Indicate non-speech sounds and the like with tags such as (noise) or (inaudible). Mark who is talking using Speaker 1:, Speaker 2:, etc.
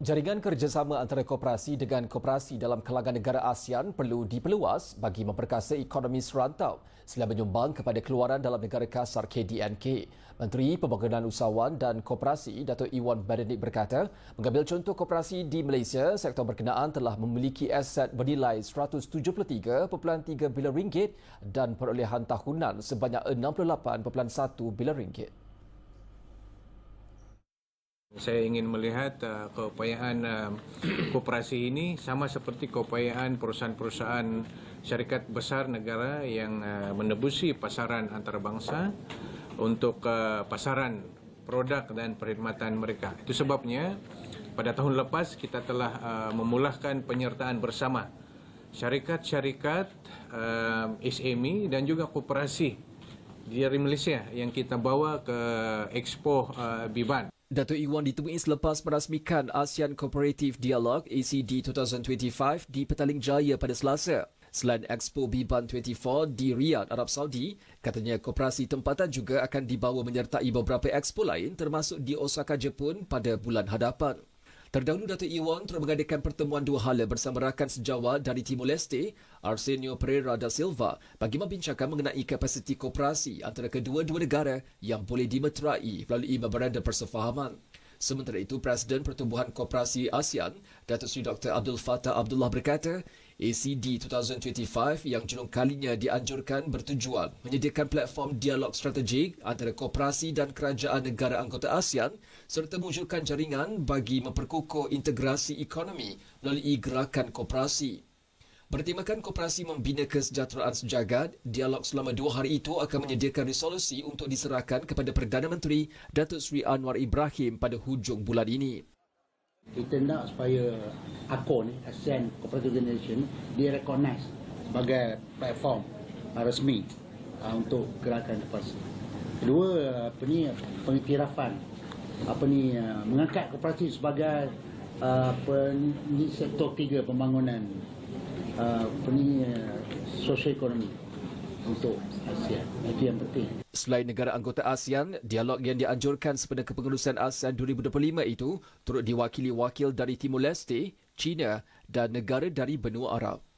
Speaker 1: Jaringan kerjasama antara koperasi dengan koperasi dalam kalangan negara ASEAN perlu diperluas bagi memperkasa ekonomi serantau selain menyumbang kepada keluaran dalam negara kasar KDNK. Menteri Pembangunan Usahawan dan Koperasi Dato' Iwan Benedict berkata, mengambil contoh koperasi di Malaysia, sektor berkenaan telah memiliki aset bernilai 173.3 bilion ringgit dan perolehan tahunan sebanyak 68.1 bilion ringgit.
Speaker 2: Saya ingin melihat uh, keupayaan uh, (clears throat) koperasi ini sama seperti keupayaan perusahaan-perusahaan syarikat besar negara yang uh, menebusi pasaran antarabangsa untuk uh, pasaran produk dan perkhidmatan mereka. Itu sebabnya pada tahun lepas kita telah uh, memulahkan penyertaan bersama syarikat-syarikat uh, SME dan juga koperasi dari Malaysia yang kita bawa ke Expo uh, Biban.
Speaker 1: Dato' Iwan ditemui selepas merasmikan ASEAN Cooperative Dialogue ACD 2025 di Petaling Jaya pada Selasa. Selain Expo Biban 24 di Riyadh, Arab Saudi, katanya koperasi tempatan juga akan dibawa menyertai beberapa expo lain termasuk di Osaka, Jepun pada bulan hadapan. Terdahulu Dato' Iwan telah mengadakan pertemuan dua hala bersama rakan sejawat dari Timor Leste, Arsenio Pereira da Silva bagi membincangkan mengenai kapasiti koperasi antara kedua-dua negara yang boleh dimeterai melalui memorandum persefahaman. Sementara itu, Presiden Pertubuhan Koperasi ASEAN, Datuk Seri Dr. Abdul Fattah Abdullah berkata, ACD 2025 yang julung kalinya dianjurkan bertujuan menyediakan platform dialog strategik antara koperasi dan kerajaan negara anggota ASEAN serta mewujudkan jaringan bagi memperkukuh integrasi ekonomi melalui gerakan koperasi. Bertemakan koperasi membina kesejahteraan sejagat, dialog selama dua hari itu akan menyediakan resolusi untuk diserahkan kepada Perdana Menteri Datuk Seri Anwar Ibrahim pada hujung bulan ini.
Speaker 3: Kita nak supaya ACO ni, ASEAN Cooperative Organization, direcognize sebagai platform uh, resmi uh, untuk gerakan koperasi. Kedua, apa ni, pengiktirafan, apa ni, uh, mengangkat koperasi sebagai uh, ni, sektor tiga pembangunan uh, apa ni, uh, sosio-ekonomi untuk ASEAN. Itu yang penting.
Speaker 1: Selain negara anggota ASEAN, dialog yang dianjurkan sepada kepengurusan ASEAN 2025 itu turut diwakili wakil dari Timor Leste, China dan negara dari benua Arab.